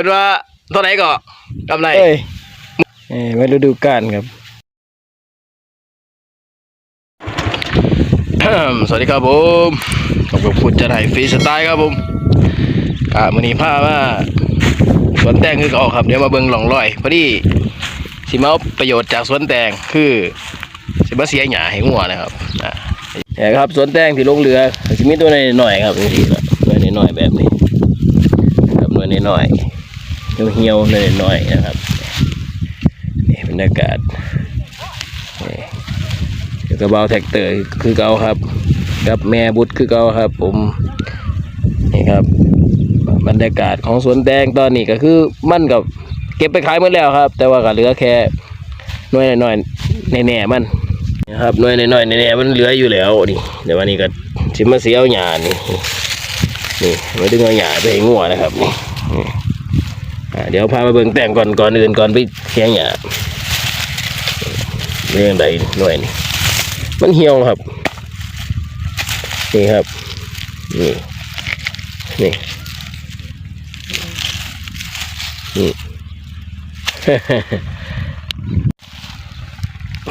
พิ่นว่าเท่าไหร่ก็กำไรเอ้ยเอ้ยไม่ฤดูกาลครับ สวัสดีครับผมผมกับคุณจะไห้ฟรีสไตล์ครับผมอ่ามื้อนี้พามาสวนแตงคือเก่าครับ เดี๋ยวมาเบิ่งหล่องลอยพอดีสิมาเอาประโยชน์จากสวนแตงคือสิมาเสียหญ้าให้งัวนะครับอ่าเนี่ยครับสวนแตงที่ลงเรือสิมีตัวน้อยๆครับนี่ครับตัวน้อยๆแบบนี้ครับตัวน้อยๆ เหี่ยวๆน้อยๆนะครับนี่บรรยากาศนี่กระเบาแท็กเตอร์คือเก่าครับ กับแม่บุตรคือเก่าครับ ผมนี่ครับ บรรยากาศของสวนแตงตอนนี้ก็คือมันกับเก็บไปขายหมดแล้วครับ แต่ว่าก็เหลือแค่หน่วยหน้อยแน่ๆมันนะครับหน่วยหน้อยแน่ๆมันเหลืออยู่แล้วนี่เดี๋ยววันนี้ก็ชิมมาเสียเอาหยานี่นี่ไมาดึงเอาหยาไปให้งัวนะครับนี่ เดี๋ยวพามาเบิ่งแต่งก่อนก่อนอื่นก่อนไปเสียหยาเรื่องใดหน่วยนี่มันเหี่ยวครับ นี่ครับ นี่นี่นี่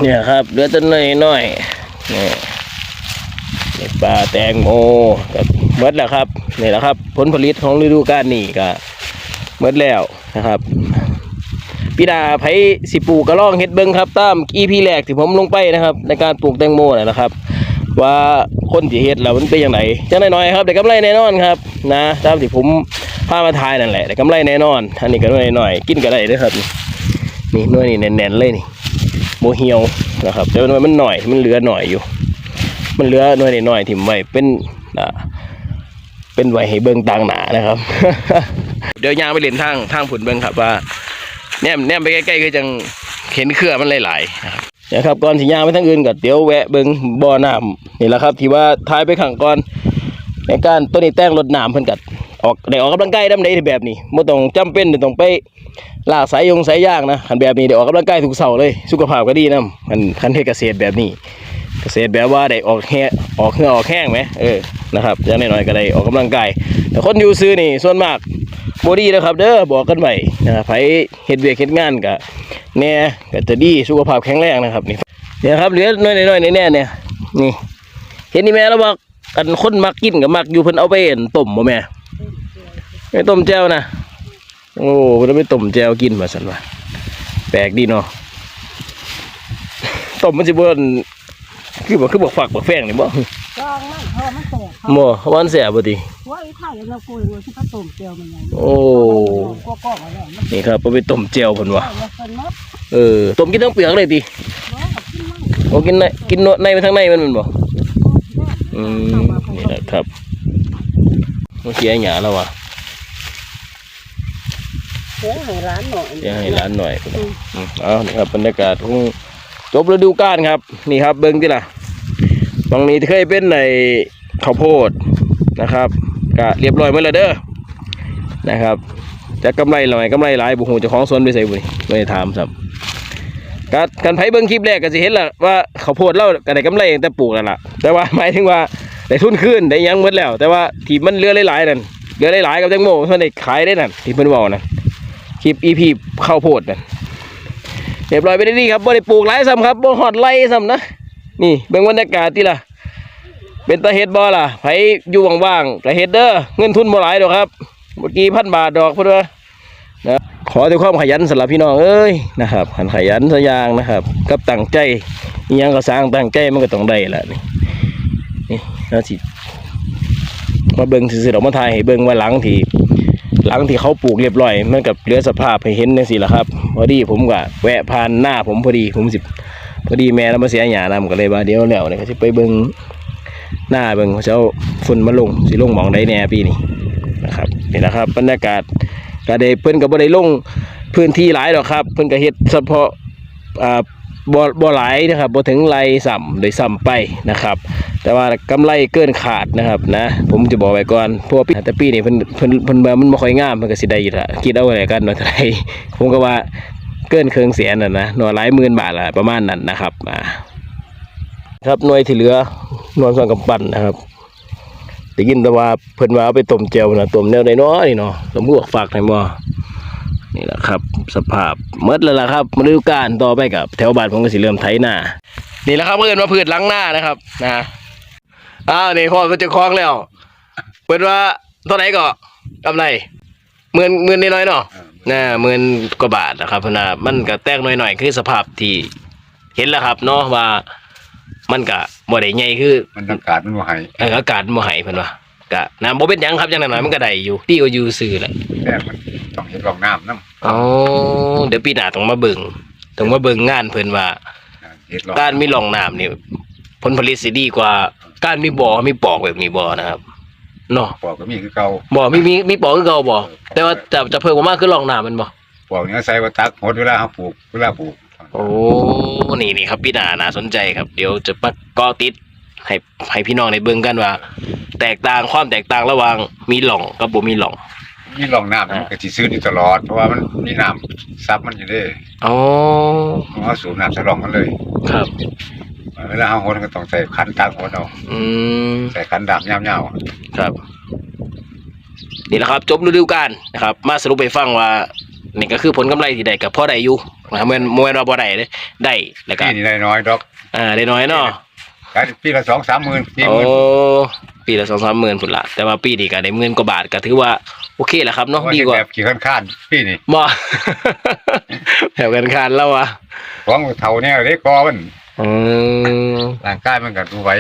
เนี่ยครับเหลือต้นน้อยน้อยนี่นี่ปลาแตงโมกับเมดแล้วครับนี่แหละครับ ผลผลิตของฤดูกาลนี้ก็เมดแล้ว นะครับพี่ดาไผสิปลูกกระล่องเฮ็ดเบิ้งครับตามอีพีแรกที่ผมลงไปนะครับ ในการปลูกแตงโมนะนะครับ ว่าคนที่เฮ็ดแล้วมันเป็นยังไงจังน้อยๆครับได้กำไรแน่นอนครับนะตามที่ผมพามาทายนั่นแหละได้กำไรแน่นอนอันนี้ก็น้อยหน่อยกินก็ได้ด้อครับ นี่หน่วยนี่แน่นๆเลยนี่โมเหี่ยวนะครับแต่ว่ามันหน่อยมันเหลือหน่อยอยู่ มันเหลือหน่วยหน่อยๆที่ไว้เป็นอ่า เป็นไว้ให้เบิ่งต่างหนานะครับ เดี๋ยวยางไปเล่นทางทางผุนเบิ่งครับว่าแนมแนมไปใกล้ๆคือจังเห็นเครือมันหลายๆนะครับนะครับก่อนสิย่างไปทางอื่นก็เดี๋ยวแวะเบิ่งบ่อน้ำนี่แหละครับ ที่ว่าทายไปขังก่อนในการตัวนี้แต่งรถน้ำเพิ่นกัดออกได้ออกกำลังกายดำได้แบบนี้บ่ต้องจำเป็นที่ต้องไปลากสายยงสายยางนะคันแบบนี้ได้ออกกำลังกายทุกเสาร์เลย สุขภาพก็ดีนํคันคันเฮ็ดเกษตรแบบนี้ เกษตรแบบว่าได้ออกแห้ออกเหงื่อออกแห้งไหมเออนะครับอย่างน้อยๆก็ได้ออกกำลังกายแต่คนอยู่ซื้อนี่ส่วนมากบอดีนะครับเด้อบอกกันไว้นะครับไผเฮ็ดเวียกเฮ็ดงานก็แหน่ก็จะดีสุขภาพแข็งแรงนะครับนี่เนี่ยครับเหลือน้อยๆๆแน่ๆเนี่ยนี่เห็นนี่แม่แล้วบอกกันคนมักกินกับมักอยู่เพิ่นเอาไปเห็นต้มบ่แม่ไม่ต้มแจ่วนะโอ้เพิ่นเอาไปต้มแจ่วกินมาซั่นว่าแปลกดีเนาะต้มมันสิบ่ อั่นคือบ่คือบ่ฝักบ่แฟงนี่บ่จองมันเพราะว่ามันแตกเขาบ่ว่ามันแซ่บบ่ติว่าไอ้ไข่เราคุยว่าที่เขาต้มเจียวมันไงโอ้ ก็ก็อะไรมันนี่ครับเอาไปต้มแจ่วเพิ่นว่าไข่เราเป็นมดเออ ต้มกินทั้งเปลือกเลยติว่ากินมั่งโอ้กินในกินในไปทางในมันแมันบ่อืมนี่แหละครับเมื่อกี้ไอ้หยาแล้ววะเสียให้ร้านหน่อย เดี๋ยวให้ร้านหน่อยอืมเอานี่ครับบรรยากาศของ จบฤดูกาลครับ นี่ครับเบิ้งที่ล่ะตรงนี้เคยเป็นในข้าวโพดนะครับก็เรียบร้อยหมดแล้วเด้อนะครับจะกำไรหน่อยกำไรหลายบุหูจ้าของสวนไปใส่บุญไม่ได้ถามครับการการไผเบิ้งคลิปแรกก็สิเห็นละว่าข้าวโพดเราก็ได้กำไรตั้งแต่ปลูกแล้วล่ะแต่ว่าหมายถึงว่าได้ทุนขึ้นได้ยังหมดแล้ว แต่ว่าที่มันเลือหลายๆนั่นเลือหลายๆกับแตงโมมันได้ขายได้นั่นที่เพิ่นเว้านั่นคลิปอีพีข้าวโพดนั่น เรียบร้อยไปได้ดีครับบ่ได้ปลูกหลายซ้ำครับบ่ฮอดไร่ซ้ำนะนี่เบิ่งบรรยากาศที่ล่ะ เป็นตาเฮ็ดบ่ล่ะไผอยู่ว่างๆก็เฮ็ดเด้อเงินทุนบ่หลายดอกครับเมื่อกี้พันบาทดอกเพิ่นนะขอด้วยความขยันสำหรับพี่น้องเอ้ยนะครับหันขยันสักอย่างนะครับ กับตั้งใจยังก็สร้างตั้งใจมันก็ต้องได้ละนี่นี่น่าสิมาเบิ่งซื่อๆดอกมาถ่ายให้เบิ่งว่าหลังที่ หลังที่เขาปลูกเรียบร้อย มันกับเหลือสภาพให้เห็นจังซี่แหละครับ พอดีผมก็แวะผ่านหน้าผมพอดีผมสิพอดีแม่แล้วมาเสียหยานำก็เลยว่าเดี๋ยวแล้วเนี่ยก็สิไปเบิ่งหน้าเบิ่งเขาจะเอาฝุ่นมาลงสิลงหมองได้แน่ปีนี้นะครับนี่นะครับบรรยากาศก็ได้เพิ่นก็บ่ได้ลงพื้นที่หลายดอกครับ เพิ่นก็เฮ็ดเฉพาะอ่า บ่บ่หลายนะครับบ่ถึงไรซ้ำโดยซ้ำไปนะครับ แต่ว่ากำไรเกินขาดนะครับนะ ผมจะบอกไว้ก่อนเพราะวกปีแต่ปีนี้เพิ่นเพิ่นเพิ่นว่ามันบ่ค่อยงามเพิ่นก็สิได้อยู่ละคิดเอาอะไรกันว่าเท่าไหร่ผมก็ว่าเกินเครื่องแสนน่ะนะหน่วยหลายหมื่นบาทละประมาณนั้นนะครับอ่าครับหน่วยที่เหลือหน่วยส่วนกำปั้นนะครับได้ยินแต่ว่าเพิ่นว่าเอาไปต้มแจ่วนะต้มแนวใดเนาะนี่เนาะต้มพวกฝากให้บ่ นี่แหละครับ สภาพเมดแล้วล่ะครับมาดูการต่อไปกับแถวบ้านผมก็สิเริ่มไถหน้านี่แหละครับเพื่อนมาพืชหล้างหน้านะครับนะอ้าวนี่พ่อก็จะคล้องแล้วเปิดว่าเท่าไหร่ก็กำไรหมื่นหมื่นน้อยๆเนาะนะหมื่นกว่าบาทนะครับเพราะนะมันก็แตกหน่อยๆคือสภาพที่เห็นแล้วครับเนาะว่ามันก็บ่ได้ใหญ่คือมันอากาศมันบ่ให้เอออากาศบ่ให้เพิ่นว่าก็น้ำบ่เป็นหยังครับจังนั้นหน่อยมันก็ได้อยู่ดีกว่าอยู่ซื่อแหละแต่มัน ต้องเฮ็ดรองน้ำนำอ๋อเดี๋ยวปีหน้าต้องมาเบิ่งต้องมาเบิ่งงานเพิ่นว่าเฮ็ดรองการมีร่องน้ำนี่ผลผลิตสิดีกว่าการมีบ่อมีปอกแบบนี้บ่นะครับเนาะปอกก็มีคือเก่าบ่มีมีมีปอกคือเก่าบ่แต่ว่าจะจะเพิ่มมากคือร่องน้ำมันบ่ปอกเนี้ยใส่ว่าตักหมดเวลาเฮาปลูกเวลาปลูกโอ้นี่นี่ครับปีหน้าน่าสนใจครับ เดี๋ยวจะมาเกาะติดให้ให้พี่น้องได้เบิ่งกันว่า แตกต่างความแตกต่างระหว่างมีหล่องกับบ่มีหล่อง มีรองน้ำมันก็สิซื้ออยู่ตลอด เพราะว่ามันมีน้ำซับมันอยู่เด้อ๋อเฮาสูบน้ำใส่รองมันเลย ครับเวลาเฮาหดก็ต้องใส่ขันตักหดเอาอืมใส่ขันดำยาวครับนี่แหละครับจบฤดูกาลนะครับ มาสรุปไปฟังว่านี่ก็คือผลกำไรที่ได้กับพ่อได้อยู่นะครับเมื่อเมื่อเราบ่ได้เด้ได้แล้วๆก็ปีนี้ได้น้อยดอกอ่าได้น้อยเนาะขายปีละ2 3หมื่น4โอ้หมื่นปีละสองสามหมื่นพุ่นละแต่ว่าปีนี้ก็ได้หมื่นกว่าบาทก็ถือว่า โอเคแหละครับเนาะดีกว่าแบบขี้คันข้านปีนี้บ่แถวกันคานแล้วอะของเฒ่าแน่เด้กอมันอืมร่างกายมันก็ดูไหว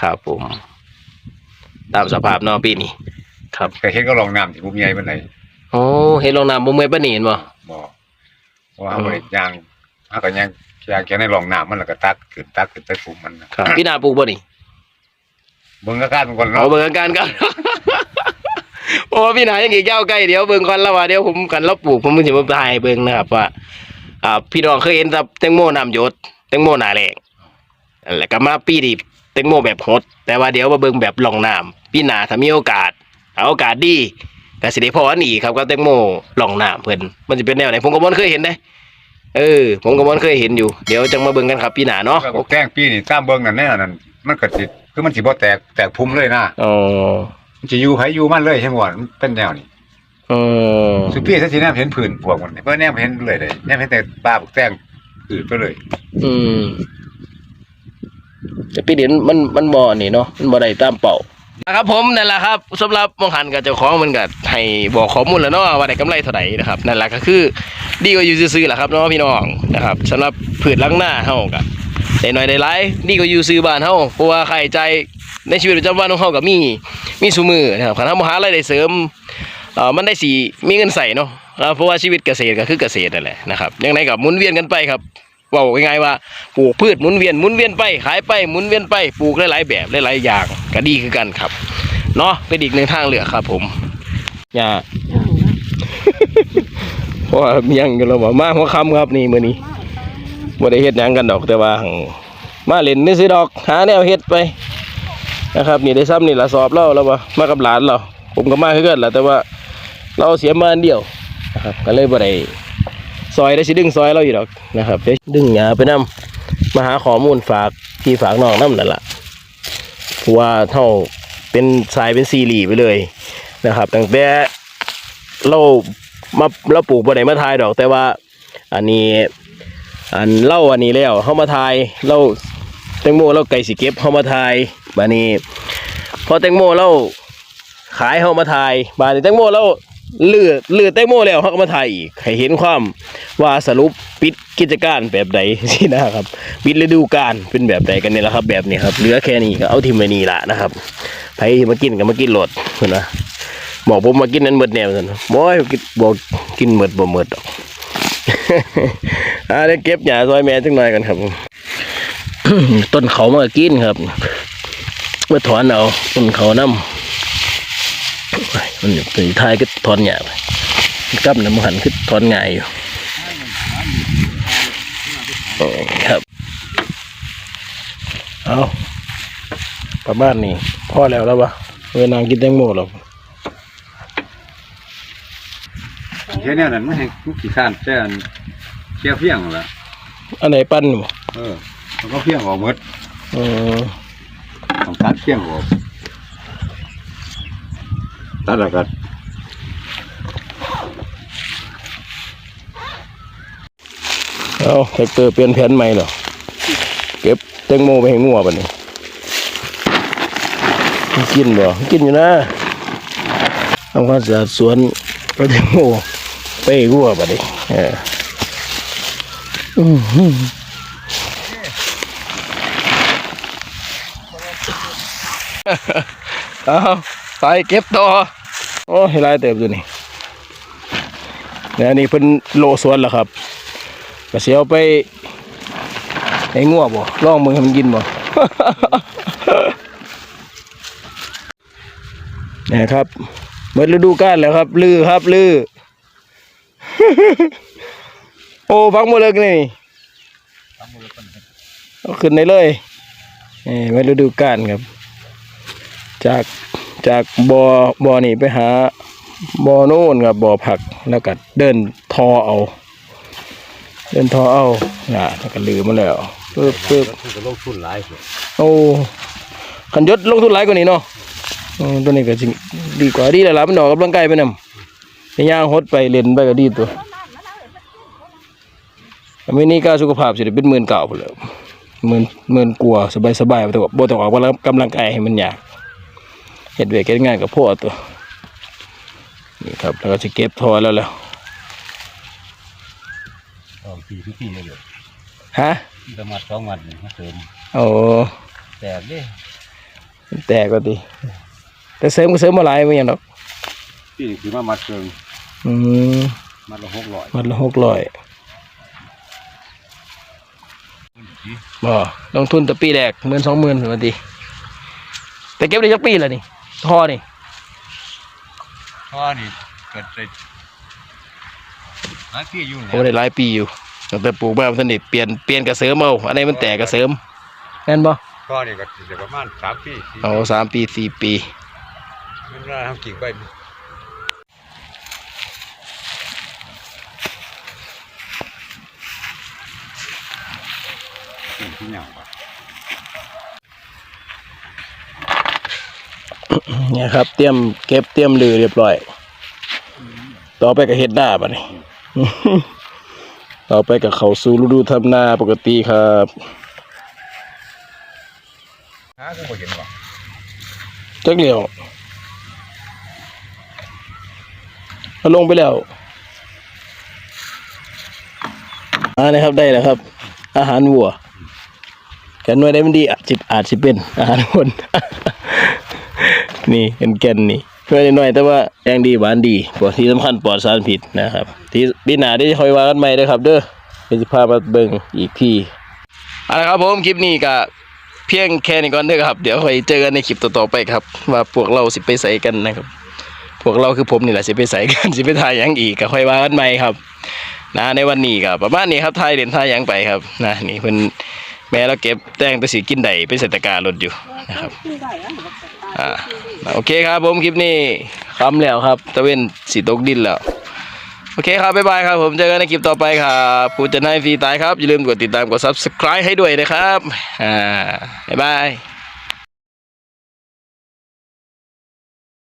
ครับผม ตามสภาพเนาะปีนี้ครับก็เห็นก็รองน้ำที่ผมใหญ่ปานใดโอ้เห็นลงน้ำบ่เมื่อยปานนี้เห็นบ่บ่เพราะว่าบ่ได้ย่างเฮาก็ย่างย่างแค่ในรองน้ำมันแล้วก็ตักขึ้นตักขึ้นไปปลูกมันน่ะครับพี่นาปลูกบ่นี่เบิ่งอาการมันก่อนเอาเนาะเบิ่งกันกัน โอ้พี่นายังอีกยาวไกลเดี๋ยวเบิ่งก่อนแล้วว่าเดี๋ยวผมกันเราปลูกผมสิมาถ่ายให้เบิ่งนะครับว่าอ่า พี่น้องเคยเห็นแต่แตงโมน้ำหยศแตงโมหน้าแรงนั่นแหละก็มาปีนี้แตงโมแบบฮดแต่ว่าเดี๋ยวมาเบิ่งแบบลองน้ำพี่นาถ้ามีโอกาสเอาโอกาสดีก็สิได้พออันนี้ครับกับแตงโมลองน้ำเพิ่นมันจะเป็นแนวไหนผมก็บ่เคยเห็นเด้เออ ผมก็บ่เคยเห็นอยู่เดี๋ยวจังมาเบิ่งกันครับพี่นาเนาะก็แกล้งปีนี่ตามเบิ่งนั่นแน่นั่นมันก็สิคือมันสิบ่แตกแตกพุ่มเลยนะอ๋อ มันสิอยู่ไผอยู่มันเลยใช่บ่มันเป็นแนวนี้อืมสุพี่ซะสิแนมเห็นผืนพวกมันนี่เพิ่นแนมเห็นเลยได้แนมเห็นแต่ปลาบักแตงอืดไปเลย อืมแต่ปีนี้มันมันบ่อันนี่เนาะมันบ่ได้ตามเป้านะครับผมนั่นแหละครับสำหรับมองหันกับเจ้าของมันก็ให้บอกข้อมูลแล้วเนาะว่าได้กำไรเท่าไหร่นะครับนั่นแหละก็คือ ดีกว่าอยู่ซื่อๆแหละครับเนาะพี่น้องนะครับสำหรับพืชหล้างหน้าเฮาก็ได้น้อยได้หลายดีกว่าอยู่ซื่อบ้านเฮาเพราะว่าค่าใช้จ่าย ในชีวิตประจำวันของเฮาก็มีมีซุมือนะครับคันเฮาบ่หารายได้เสริมเอ่อมันได้สิมีเงินใส่เนาะเพราะว่าชีวิตเกษตรก็คือเกษตรนั่นแหละนะครับยังไงก็หมุนเวียนกันไปครับว่าง่ายๆว่าปลูกพืชหมุนเวียนหมุนเวียนไปขายไปหมุนเวียนไปปลูกหลายๆแบบหลายๆอย่างก็ดีคือกันครับเนาะเป็นอีกหนึ่งทางเลือกครับ ผมอย่าเพราะว่ามียังกันแล้วว่ามาหัวค่ำครับนี่มื้อนี้บ่ได้เฮ็ดยังกันดอกแต่ว่ามาเล่นนี่สิดอกหาแนวเฮ็ดไป นะครับนี่ได้ซ้ำนี่ละสอบเราแล้วว่ามากับหลานเราผมก็มาคือกันแหละแต่ว่าเราเสียมาอันเดียวนะครับก็เลยบ่ได้ซอยได้สิดึงซอยเราอยู่ดอกนะครับเดี๋ยวดึงหยาไปนํมาหาข้อมูลฝากพี่ฝากน้องน้ำนั่นแหละเพราะว่าเท่าเป็นสายเป็นซีรีส์ไปเลยนะครับตั้งแต่เรามาเราปลูกบ่ได้มาทายดอก แต่ว่าอันนี้อันเล่าอันนี้แล้วเข้ามาทายเราแตงโมเราไก่สิเก็บเข้ามาทาย บานี้พอแตงโมเราขายเข้ามาทายบานี้แตงโมเราเลือดเลือดแตงโมแล้วเขาก็มาถ่ายอีกให้เห็นความว่าสรุปปิดกิจการแบบใดสินะครับปิดฤดูกาลเป็นแบบใดกันเนี่ยแหละครับ แบบนี้ครับเหลือแค่นี้ก็เอาทิมไว้นี่ละนะครับใครมากินก็มากินโหลดเพิ่นนะบอกผมมากินนั้นเบิดแนวสันบอยบอกกินเบิดบ่เบิดดอกอ่าเดี๋ยวเก็บหญ้าซอยแม่จังหน่อยกันครับ ต้นเขามากินครับ มื่อถอนเอาต้นเขาน้ำมันอยู่ตีท้ายก็ถอนหยาไปกลับน้ำหันคือถอนง่ายอยู่โอ้ครับ เอาประมาณนี้พ่อแล้วแล้ววะเวนางกินแตงโมหรอกเฮ็ดแนวนั้นมันให้ลูกขี้ข้านแต่อันเคี้ยวเพียงนั่นล่ะอันไหนปั้นบ่เออมันก็เพียงออกหมดเออ ต้องตัดเพียงออกตัดแล้วก็เอาแท็กเตอร์เปลี่ยนแผ่นใหม่เหรอเก็บแตงโมไปให้งัวปะนี่มันกินบ่กินอยู่นะทำความสะอาดสวนก็แตงโมไปให้งัวปะนี่เอออื้อหือ เอาไปเก็บต่อ โอ้ให้ลายเติบอยู่นี่เนี่ยนี่เป็นโลสวนแล้วครับก็เสียวไปให้งัวบ่ลองมึงให้มันกินบ่เนี่ยครับเมื่อฤดูกาลแล้วครับ ลือครับ ลือ โอ้ฟังหมดเลยนี่เอาขึ้นได้เลยนี่เมื่อฤดูกาลครับ จากจากบ่อบ่อนี่ไปหาบ่อโน่นครับบ่อผักแล้วก็เดินทอเอา เดินทอเอาน่ะแล้วก็ลืมมาแล้วปึ๊บปึ๊บมันก็ลงทุนหลายสิโอ้ขันยศลงทุนหลายกว่านี้เนาะอืมตัวนี้ก็จริงดีกว่าดีแล้วล่ะมันออกกำลังกายไปนำไปย่างหดไปเล่นไปก็ดีตัวอันนี้ก็สุขภาพสิได้เป็นหมื่นเก่าพุ่นแหล้วหมื่นหมื่นกลัวสบายสบายๆบ่ต้องบ่ต้องออกกำลังกายให้มันยาก เฮ็ดเวกเฮ็ดงานกับพ่อตัวนี่ครับแล้วก็จะเก็บทอแล้วแล้วสองปีทุกปีเลยฮะจะมาสองวันมาเสริมโอ้แต่เด้แตกก็ดีแต่เสริมก็เสริมมาหลายไม่ยังหรอกปีนี้คือมามาเสริมอืมมาละหกร้อยวันละหกร้อยบ่ลงทุนแต่ปีแรกหมื่นสองหมื่นถึงวันทีแต่เก็บได้จักปีแล้วนี่ ทอนี่พ่อนี่เกิดใจหลายปีอยู่โอ้ได้หลายปีอยู่ตั้งแต่ปลูกมามันนี่เปลี่ยนเปลี่ยนกระเสริมเอาอันนี้มันแตกกระเสริมแม่นบ่พ่อนี่ก็จะประมาณสามปีสี่เอาสามปีสี่ปีมันน่าทำกิ่งไปกิ่งที่เหงาป เนี่ยครับ เตรียมเก็บเตรียมลือเรียบร้อย ต่อไปก็เฮ็ดหน้าบัดนี้ ต่อไปก็เข้าสู่ฤดูทำนาปกติครับฮะก็บ่เห็นหรอกจักเหลียวเอาลงไปแล้วอ่านะครับได้แล้วครับ อาหารวัวแกนหน่วยได้มันดีอาจจิอาจสิเป็น อาหารคน นี่เป็นแกนนี่ช่วยหน่อยแต่ว่าแรงดีหวานดีปลอดที่สำคัญปลอดสารพิษนะครับ ที่ปีหน้าที่จะคอยว่ากันใหม่เด้อครับ เด้อเป็นสิพามาเบิ่งอีกพี่เอาละครับผมคลิปนี้ก็เพียงแค่นี้ก่อนเด้อครับ เดี๋ยวคอยเจอกันในคลิปต่อๆไปครับ ว่าพวกเราสิไปใส่กันนะครับ พวกเราคือผมนี่แหละสิไปใส่กันสิไปถ่ายยังอีกก็ค่อยว่ากันใหม่ครับนะในวันนี้ก็ประมาณนี้ครับถ่ายเด่นถ่ายยังไปครับนะนี่เพิ่นแม่เราเก็บแต้งไปสีกินไดไปใส่ตะกร้ารถอยู่นะครับ อ่าโอเคครับผมคลิปนี้คำแล้วครับตะเว้นสีตกดินแล้วโอเคครับบ๊ายบายครับผมเจอกันในคลิปต่อไปครับผู้จะนายฟรีตายครับอย่าลืมกดติดตามกด subscribe ให้ด้วยนะครับอ่าบ๊ายบาย